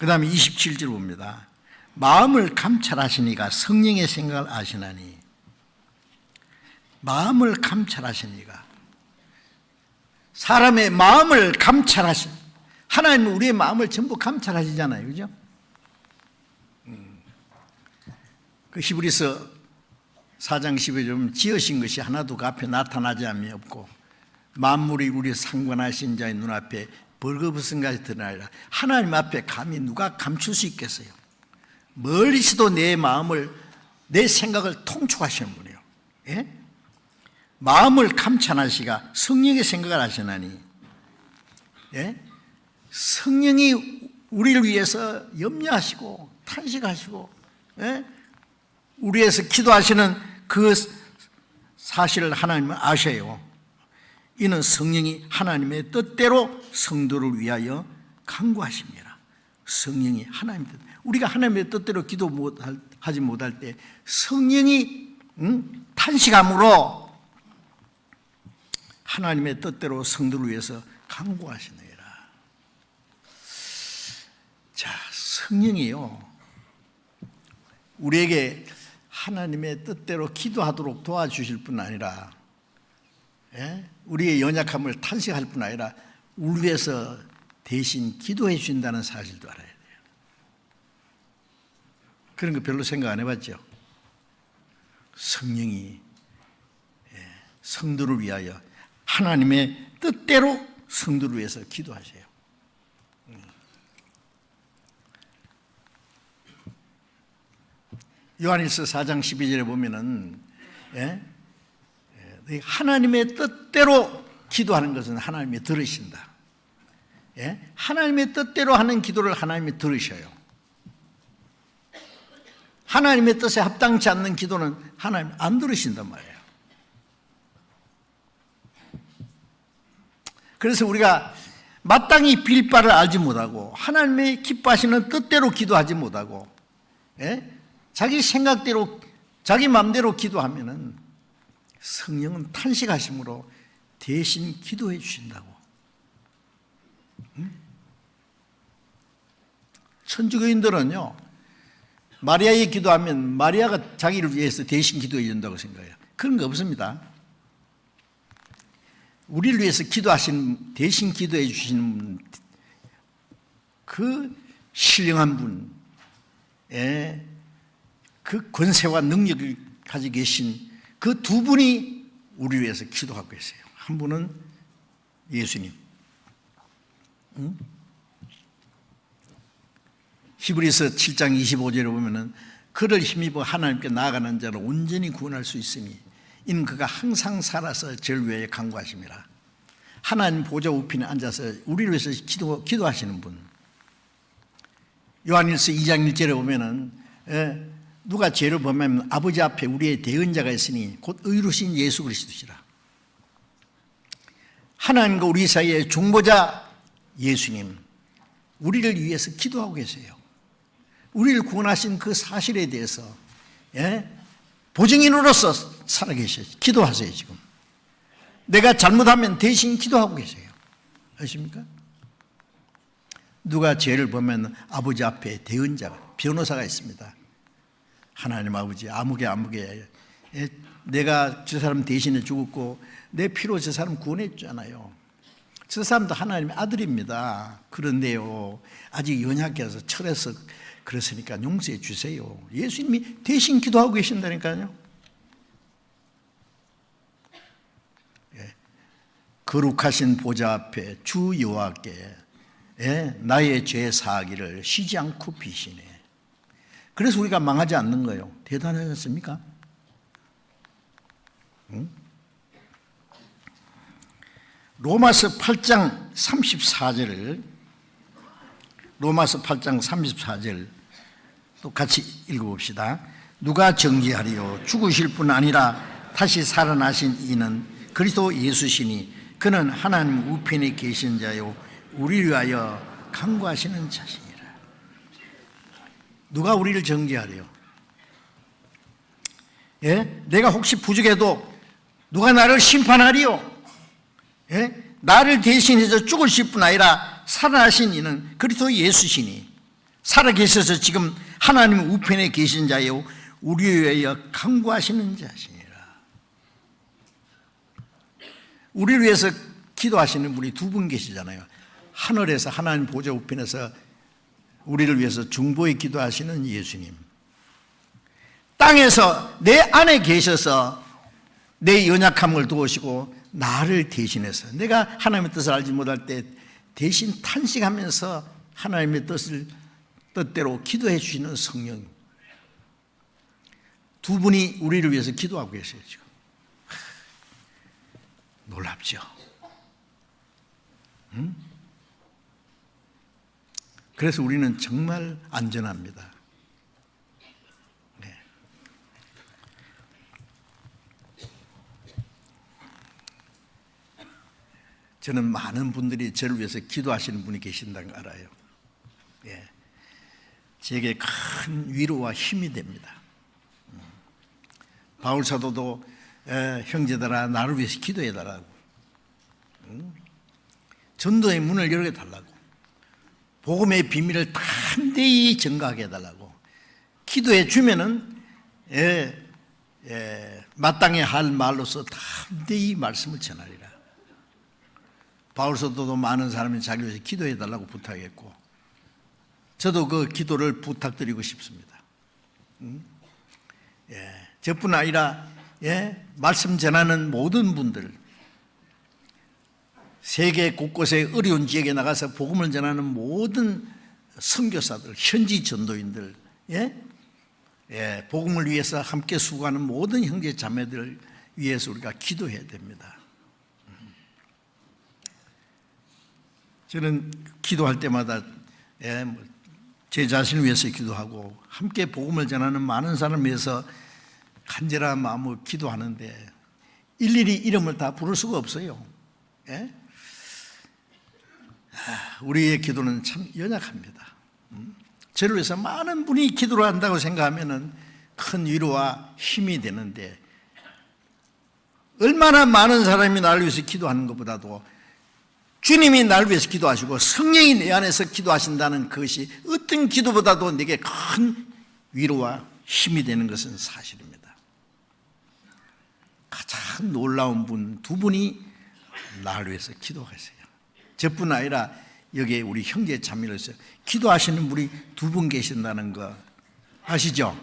그 다음에 27절 봅니다. 마음을 감찰하시니가 성령의 생각을 아시나니 마음을 감찰하시니가 사람의 마음을 감찰하시 하나님은 우리의 마음을 전부 감찰하시잖아요. 그죠? 음. 그 히브리서 4장 10에 좀 지으신 것이 하나도 그 앞에 나타나지 않이 없고 만물이 우리 상관하신 자의 눈앞에 벌거벗은 것이 드러나리라 하나님 앞에 감히 누가 감출 수 있겠어요 멀리서도 내 마음을 내 생각을 통촉하시는 분이에요 예? 마음을 감찰하시가 성령의 생각을 하시나니 예? 성령이 우리를 위해서 염려하시고 탄식하시고 예? 우리에서 기도하시는 그 사실을 하나님은 아셔요. 이는 성령이 하나님의 뜻대로 성도를 위하여 강구하십니다. 성령이 하나님 뜻. 우리가 하나님의 뜻대로 기도 못할, 하지 못할 때 성령이 응? 탄식함으로 하나님의 뜻대로 성도를 위해서 강구하시느니라. 자, 성령이요. 우리에게 하나님의 뜻대로 기도하도록 도와주실 뿐 아니라 예? 우리의 연약함을 탄식할 뿐 아니라 우리 위해서 대신 기도해 주신다는 사실도 알아야 돼요. 그런 거 별로 생각 안 해봤죠. 성령이 예, 성도를 위하여 하나님의 뜻대로 성도를 위해서 기도하세요. 요한일서 4장 12절에 보면은 예? 예, 하나님의 뜻대로 기도하는 것은 하나님이 들으신다. 예? 하나님의 뜻대로 하는 기도를 하나님이 들으셔요. 하나님의 뜻에 합당치 않는 기도는 하나님 안 들으신단 말이에요. 그래서 우리가 마땅히 빌 바를 알지 못하고 하나님의 기뻐하시는 뜻대로 기도하지 못하고 예? 자기 생각대로 자기 마음대로 기도하면은 성령은 탄식하심으로 대신 기도해 주신다고. 응? 천주교인들은요 마리아의 기도하면 마리아가 자기를 위해서 대신 기도해 준다고 생각해요. 그런 거 없습니다. 우리를 위해서 기도하신 대신 기도해 주시는 그 신령한 분, 예, 그 권세와 능력을 가지고 계신 그 두 분이 우리 위해서 기도하고 계세요. 한 분은 예수님. 응? 히브리서 7장 25절에 보면은 그를 힘입어 하나님께 나아가는 자를 온전히 구원할 수 있으니 이는 그가 항상 살아서 저를 위해 간구하십니다. 하나님 보좌 우편에 앉아서 우리를 위해서 기도, 기도하시는 분. 요한일서 2장 1절에 보면은 예, 누가 죄를 범하면 아버지 앞에 우리의 대언자가 있으니 곧 의로신 예수 그리스도시라. 하나님과 우리 사이의 중보자 예수님, 우리를 위해서 기도하고 계세요. 우리를 구원하신 그 사실에 대해서 예? 보증인으로서 살아계셔 기도하세요 지금. 내가 잘못하면 대신 기도하고 계세요. 아십니까? 누가 죄를 보면 아버지 앞에 대언자가 변호사가 있습니다. 하나님 아버지 아무개 아무개 예, 내가 저 사람 대신에 죽었고 내 피로 저 사람 구원했잖아요. 저 사람도 하나님의 아들입니다. 그런데요 아직 연약해서 철에서 그렇으니까 용서해 주세요. 예수님이 대신 기도하고 계신다니까요. 예. 거룩하신 보좌 앞에 주 여호와께 예, 나의 죄 사하기를 쉬지 않고 비시네. 그래서 우리가 망하지 않는 거예요. 대단하지 않습니까? 응? 로마서 8장 34절을 로마서 8장 34절 또 같이 읽어봅시다. 누가 정죄하리요? 죽으실 뿐 아니라 다시 살아나신 이는 그리스도 예수시니 그는 하나님 우편에 계신 자요 우리 위하여 강구하시는 자시니라. 누가 우리를 정죄하리요? 예? 내가 혹시 부족해도 누가 나를 심판하리요? 예? 나를 대신해서 죽으실 뿐 아니라 살아나신 이는 그리스도 예수시니 살아 계셔서 지금 하나님 우편에 계신 자요 우리 위하여 강구하시는 자시니라. 우리를 위해서 기도하시는 분이 두 분 계시잖아요. 하늘에서 하나님 보좌 우편에서 우리를 위해서 중보에 기도하시는 예수님. 땅에서 내 안에 계셔서 내 연약함을 도우시고 나를 대신해서 내가 하나님의 뜻을 알지 못할 때 대신 탄식하면서 하나님의 뜻을 뜻대로 기도해 주시는 성령. 두 분이 우리를 위해서 기도하고 계세요, 지금. 하, 놀랍죠? 응? 그래서 우리는 정말 안전합니다. 네. 저는 많은 분들이 저를 위해서 기도하시는 분이 계신다는 걸 알아요. 예. 제게 큰 위로와 힘이 됩니다. 음. 바울 사도도 에, 형제들아 나를 위해서 기도해 달라고. 음. 전도의 문을 열게 달라고. 복음의 비밀을 담대히 증가하게 해달라고 기도해 주면은 예, 예, 마땅히 할 말로서 담대히 말씀을 전하리라. 바울서도도 많은 사람이 자기 위해서 기도해 달라고 부탁했고 저도 그 기도를 부탁드리고 싶습니다. 음? 예, 저뿐 아니라 예, 말씀 전하는 모든 분들 세계 곳곳에 어려운 지역에 나가서 복음을 전하는 모든 선교사들, 현지 전도인들, 예? 예, 복음을 위해서 함께 수고하는 모든 형제 자매들 위해서 우리가 기도해야 됩니다. 음. 저는 기도할 때마다 예, 뭐제 자신을 위해서 기도하고 함께 복음을 전하는 많은 사람을 위해서 간절한 마음으로 기도하는데 일일이 이름을 다 부를 수가 없어요. 예? 우리의 기도는 참 연약합니다. 음? 저를 위해서 많은 분이 기도를 한다고 생각하면 큰 위로와 힘이 되는데 얼마나 많은 사람이 나를 위해서 기도하는 것보다도 주님이 나를 위해서 기도하시고 성령이 내 안에서 기도하신다는 것이 어떤 기도보다도 내게 큰 위로와 힘이 되는 것은 사실입니다. 가장 놀라운 분 두 분이 나를 위해서 기도하세요. 저뿐 아니라 여기에 우리 형제 자매로서 기도하시는 분이 두 분 계신다는 거 아시죠?